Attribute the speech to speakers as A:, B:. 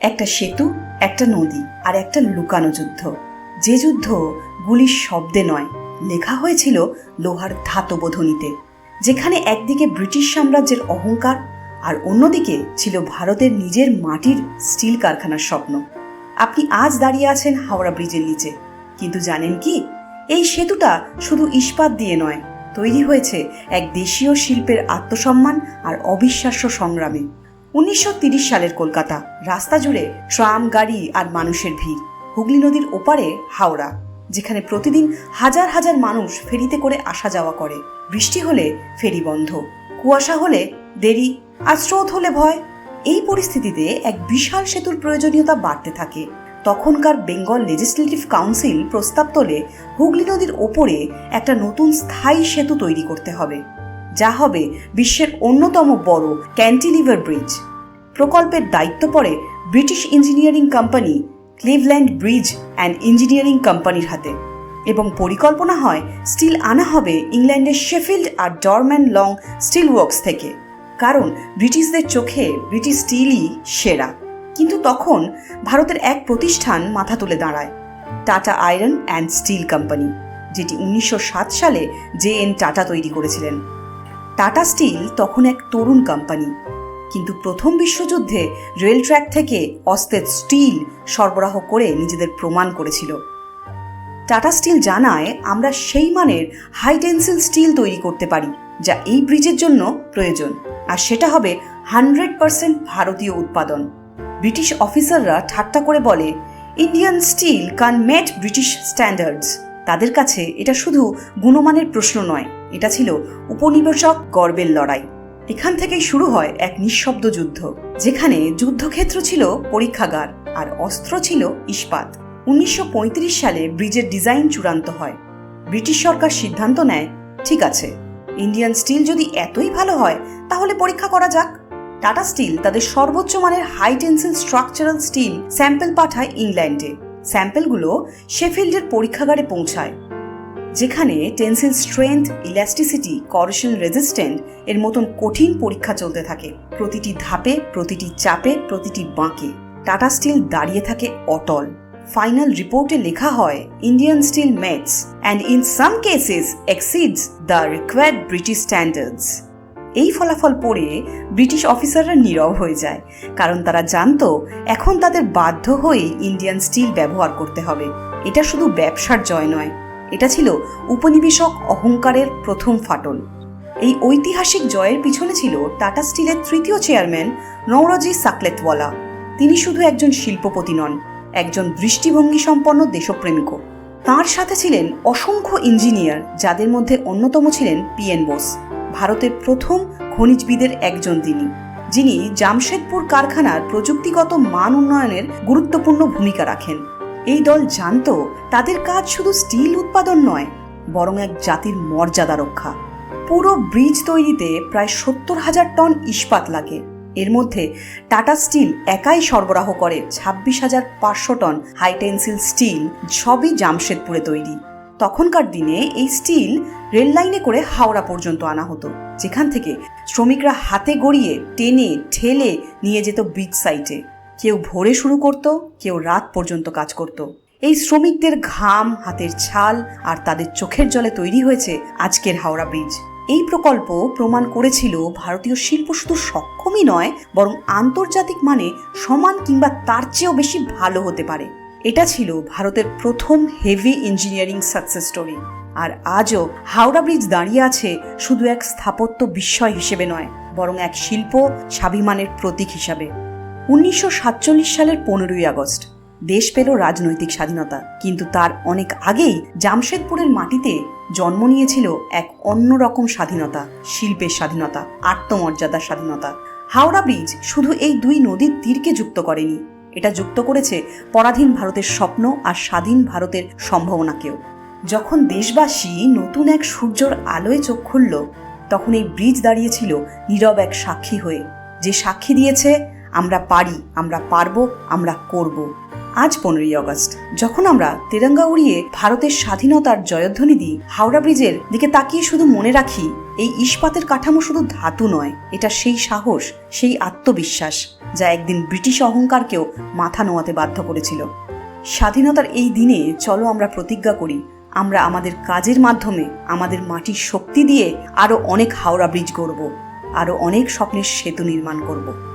A: একটা সেতু, একটা নদী আর একটা লুকানো যুদ্ধ। যে যুদ্ধ গুলির শব্দে নয়, লেখা হয়েছিল লোহার ধাতব ধ্বনিতে যেখানে একদিকে ব্রিটিশ সাম্রাজ্যের অহংকার আর অন্যদিকে ছিল ভারতের নিজের মাটির স্টিল কারখানার স্বপ্ন। আপনি আজ দাঁড়িয়ে আছেন হাওড়া ব্রিজের নিচে, কিন্তু জানেন কি? এই সেতুটা শুধু ইস্পাত দিয়ে নয়, তৈরি হয়েছে এক দেশীয় শিল্পের আত্মসম্মান আর অবিশ্বাস্য সংগ্রামে। উনিশশো সালের কলকাতা। রাস্তা জুড়ে ট্রাম, গাড়ি আর মানুষের ভিড়। হুগলি নদীর ওপারে হাওড়া, যেখানে প্রতিদিন হাজার হাজার মানুষ ফেরিতে করে আসা যাওয়া করে। বৃষ্টি হলে ফেরি বন্ধ, কুয়াশা হলে দেরি আর স্রোত হলে ভয়। এই পরিস্থিতিতে এক বিশাল সেতুর প্রয়োজনীয়তা বাড়তে থাকে। তখনকার বেঙ্গল লেজিসলেটিভ কাউন্সিল প্রস্তাব তোলে, হুগলি নদীর ওপরে একটা নতুন স্থায়ী সেতু তৈরি করতে হবে। যা হবে বিশ্বের অন্যতম বড় ক্যান্টিলিভার ব্রিজ। প্রকল্পের দায়িত্ব পড়ে British engineering company Cleveland bridge and engineering কোম্পানির হাতে। এবং পরিকল্পনা হয়, স্টিল আনা হবে ইংল্যান্ডের শেফিল্ড আর ডরম্যান লং স্টিল ওয়ার্কস থেকে। কারণ ব্রিটিশদের চোখে ব্রিটিশ স্টিলই সেরা। কিন্তু তখন ভারতের এক প্রতিষ্ঠান মাথা তুলে দাঁড়ায়, Tata iron and steel company, যেটি উনিশশো সাত সালে জে এন টাটা তৈরি করেছিলেন। টাটা স্টিল তখন এক তরুণ কোম্পানি। কিন্তু প্রথম বিশ্বযুদ্ধে রেল ট্র্যাক থেকে অস্তের স্টিল সরবরাহ করে নিজেদের প্রমাণ করেছিল। টাটা স্টিল জানায়, আমরা সেই মানের হাই টেন্সিল স্টিল তৈরি করতে পারি, যা এই ব্রিজের জন্য প্রয়োজন। আর সেটা হবে হান্ড্রেড পার্সেন্ট ভারতীয় উৎপাদন। ব্রিটিশ অফিসাররা ঠাট্টা করে বলে ইন্ডিয়ান স্টিল কান মেট ব্রিটিশ স্ট্যান্ডার্ডস তাদের কাছে এটা শুধু গুণমানের প্রশ্ন নয়, এটা ছিল উপনিবেশক গর্বের লড়াই। এখান থেকেই শুরু হয় এক নিঃশব্দ যুদ্ধ, যেখানে যুদ্ধক্ষেত্র ছিল পরীক্ষাগার আর অস্ত্র ছিল ইস্পাত। উনিশশো পঁয়ত্রিশ সালে ব্রিজের ডিজাইন চূড়ান্ত হয়। ব্রিটিশ সরকার সিদ্ধান্ত নেয়, ঠিক আছে, ইন্ডিয়ান স্টিল যদি এতই ভালো হয়, তাহলে পরীক্ষা করা যাক। টাটা স্টিল তাদের সর্বোচ্চ মানের high tensile structural steel sample পাঠায় ইংল্যান্ডে। স্যাম্পেলগুলো শেফিল্ডের পরীক্ষাগারে পৌঁছায়। যেখানে tensile strength, elasticity, corrosion resistant এর মতন কঠিন পরীক্ষা চলতে থাকে। প্রতিটি ধাপে, প্রতিটি চাপে, প্রতিটি বাঁকে টাটা স্টিল দাঁড়িয়ে থাকে অটল। ফাইনাল রিপোর্টে লেখা হয়, Indian steel meets and in some cases exceeds the required British standards এই ফলাফল পড়ে ব্রিটিশ অফিসাররা নীরব হয়ে যায়, কারণ তারা জানতো, এখন তাদের বাধ্য হয়েই ইন্ডিয়ান স্টিল ব্যবহার করতে হবে। এটা শুধু ব্যবসার জয় নয় এটা ছিল উপনিবেশক অহংকারের প্রথম ফাটল। এই ঐতিহাসিক জয়ের পিছনে ছিল টাটা স্টিলের তৃতীয় চেয়ারম্যান নৌরজি সাকলেতওয়ালা। তিনি শুধু একজন শিল্পপতি নন, একজন দৃষ্টিভঙ্গি সম্পন্ন দেশপ্রেমিকও। তার সাথে ছিলেন অসংখ্য ইঞ্জিনিয়ার, যাদের মধ্যে অন্যতম ছিলেন পিএন বোস, ভারতের প্রথম খনিজবিদের একজন তিনি। যিনি জামশেদপুর কারখানার প্রযুক্তিগত মান উন্নয়নের গুরুত্বপূর্ণ ভূমিকা রাখেন। এই দল জানত তাদের কাজ শুধু স্টিল উৎপাদন নয়, বরং এক জাতির মর্যাদা রক্ষা। পুরো ব্রিজ তৈরিতে প্রায় সত্তর হাজার টন ইস্পাত লাগে। এর মধ্যে টাটা স্টিল একাই সরবরাহ করে ছাব্বিশ হাজার পাঁচশো টন হাইটেন্সিল স্টিল, সবই জামশেদপুরে তৈরি। তখনকার দিনে এই স্টিল রেল লাইনে করে হাওড়া পর্যন্ত আনা হতো, যেখান থেকে শ্রমিকরা হাতে গড়িয়ে টেনে, ঠেলে নিয়ে যেত ব্রিজ সাইটে। কেউ ভোরে শুরু করত, কেউ রাত পর্যন্ত কাজ করত। এই শ্রমিকদের ঘাম, হাতের ছাল আর তাদের চোখের জলে তৈরি হয়েছে আজকের হাওড়া ব্রিজ। এই প্রকল্প প্রমাণ করেছিল ভারতীয় শিল্প শুধু সক্ষমই নয়, বরং আন্তর্জাতিক মানে সমান কিংবা তার চেয়েও বেশি ভালো হতে পারে। এটা ছিল ভারতের প্রথম হেভি ইঞ্জিনিয়ারিং সাকসেস স্টোরি আর আজও হাওড়া ব্রিজ দাঁড়িয়ে আছে শুধু এক স্থাপত্য বিস্ময় হিসেবে নয়, বরং এক শিল্প স্বাভিমানের প্রতীক হিসাবে। উনিশশো সাতচল্লিশ সালের পনেরোই আগস্ট। দেশ পেল রাজনৈতিক স্বাধীনতা। কিন্তু তার অনেক আগেই জামশেদপুরের মাটিতে জন্ম নিয়েছিল এক অন্যরকম স্বাধীনতা, শিল্পের স্বাধীনতা, আত্মমর্যাদার স্বাধীনতা। হাওড়া ব্রিজ শুধু এই দুই নদীর তীরকে যুক্ত করেনি। এটা যুক্ত করেছে পরাধীন ভারতের স্বপ্ন আর স্বাধীন ভারতের সম্ভাবনাকেও। যখন দেশবাসী নতুন এক সূর্যর আলোয় চোখ খুলল, তখন এই ব্রিজ দাঁড়িয়েছিল নীরব এক সাক্ষী হয়ে। যে সাক্ষী দিয়েছে আমরা পারি, আমরা পারব, আমরা করব। আজ পনেরোই আগস্ট। যখন আমরা তেরঙ্গা উড়িয়ে ভারতের স্বাধীনতার জয়ধ্বনি দিই, হাওড়া ব্রিজের দিকে তাকিয়ে শুধু মনে রাখি, এই ইস্পাতের কাঠামো শুধু ধাতু নয়, এটা সেই সাহস, সেই আত্মবিশ্বাস, যা একদিন ব্রিটিশ অহংকারকেও মাথা নোয়াতে বাধ্য করেছিল। স্বাধীনতার এই দিনে চলো আমরা প্রতিজ্ঞা করি, আমরা আমাদের কাজের মাধ্যমে আমাদের মাটির শক্তি দিয়ে আরও অনেক হাওড়া ব্রিজ গড়ব আরও অনেক স্বপ্নের সেতু নির্মাণ করব।